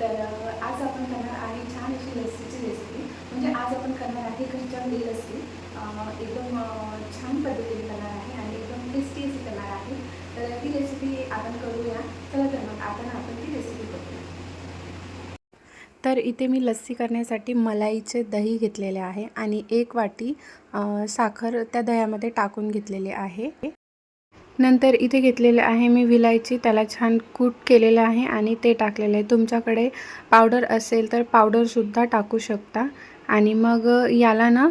तर आज आपण करणार आहे छान अशी लस्सीची रेसिपी म्हणजे आज आपण करणार आहे घरच्या घरी लस्सी. एकदम छान पद्धतीने करणार आहे आणि एकदम टेस्टी अशी करणार आहे. तर ती रेसिपी आपण करूया. चला तर मग आपण आपण ती रेसिपी करूया तर इथे मी लस्सी करण्यासाठी मलाईचे दही घेतलेले आहे आणि एक वाटी साखर त्या दह्यामध्ये टाकून घेतलेले आहे. नंतर इथे घेतलेले आहे मी विलायची. त्याला छान कूट केलेलं आहे आणि ते टाकलेलं आहे. तुमच्याकडे पावडर असेल तर पावडरसुद्धा टाकू शकता. आणि मग याला ना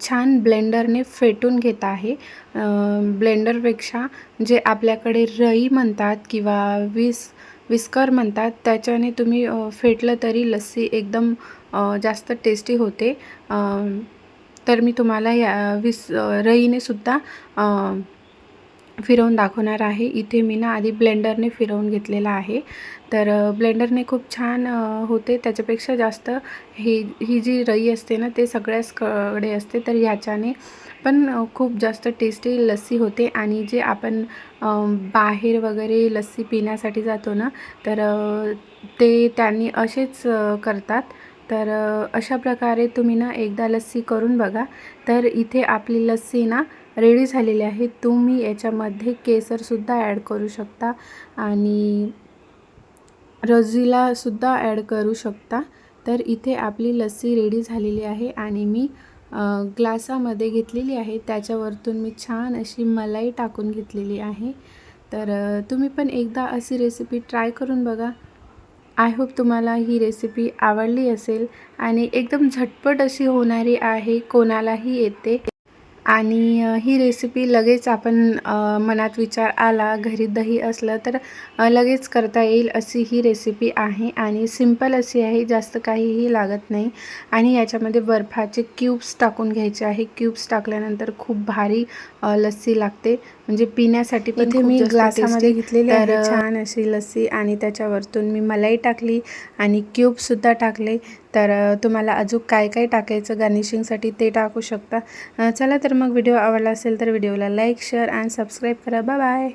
छान ब्लेंडरने फेटून घेत आहे. ब्लेंडरपेक्षा जे आपल्याकडे रई म्हणतात किंवा विस विस्कर म्हणतात त्याच्याने तुम्ही फेटलं तरी लस्सी एकदम जास्त टेस्टी होते. तर मी तुम्हाला या विस रईने सुद्धा फिरवून दाखवणार आहे. इथे मी ना आधी ब्लेंडरने फिरवून घेतलेला आहे. तर ब्लेंडरने खूप छान होते. त्याच्यापेक्षा जास्त ही ही जी रई असते ना ते सगळ्याच कडे असते. तर ह्याच्याने पण खूप जास्त टेस्टी लस्सी होते. आणि जे आपण बाहेर वगैरे लस्सी पिण्यासाठी जातो ना तर ते त्यांनी असेच करतात. तर अशा प्रकारे तुम्ही ना एकदा लस्सी करून बघा. तर इथे आपली लस्सी ना रेडी झालेली आहे तुम्ही याच्यामध्ये केसरसुद्धा ॲड करू शकता आणि रजीलासुद्धा ॲड करू शकता. तर इथे आपली लस्सी रेडी झालेली आहे आणि मी ग्लासामध्ये घेतलेली आहे. त्याच्यावरतून मी छान अशी मलाई टाकून घेतलेली आहे. तर तुम्ही पण एकदा अशी रेसिपी ट्राय करून बघा. आय होप तुम्हाला ही रेसिपी आवडली असेल आणि एकदम झटपट अशी होणारी आहे कोणालाही येते. आणि ही रेसिपी लगेच आपण मनात विचार आला घरी दही असलं तर लगेच करता येईल अशी ही रेसिपी आहे आणि सिंपल अशी आहे जास्त काहीही लागत नाही. आणि याच्यामध्ये बर्फाचे क्यूब्स टाकून घ्यायचे आहे. क्यूब्स टाकल्यानंतर खूप भारी लस्सी लागते. म्हणजे पिण्यासाठी पण इथे मी ग्लासामध्ये. घेतलेली आहे. छान अशी लस्सी आणि त्याच्यावरतून मी मलाई टाकली आणि क्यूबसुद्धा टाकले. तर तुम्हाला अजून काय काय टाकायचं गार्निशिंगसाठी ते टाकू शकता. चला तर मग व्हिडिओ आवडला असेल तर व्हिडिओला लाईक शेअर अँड सबस्क्राईब करा. बाय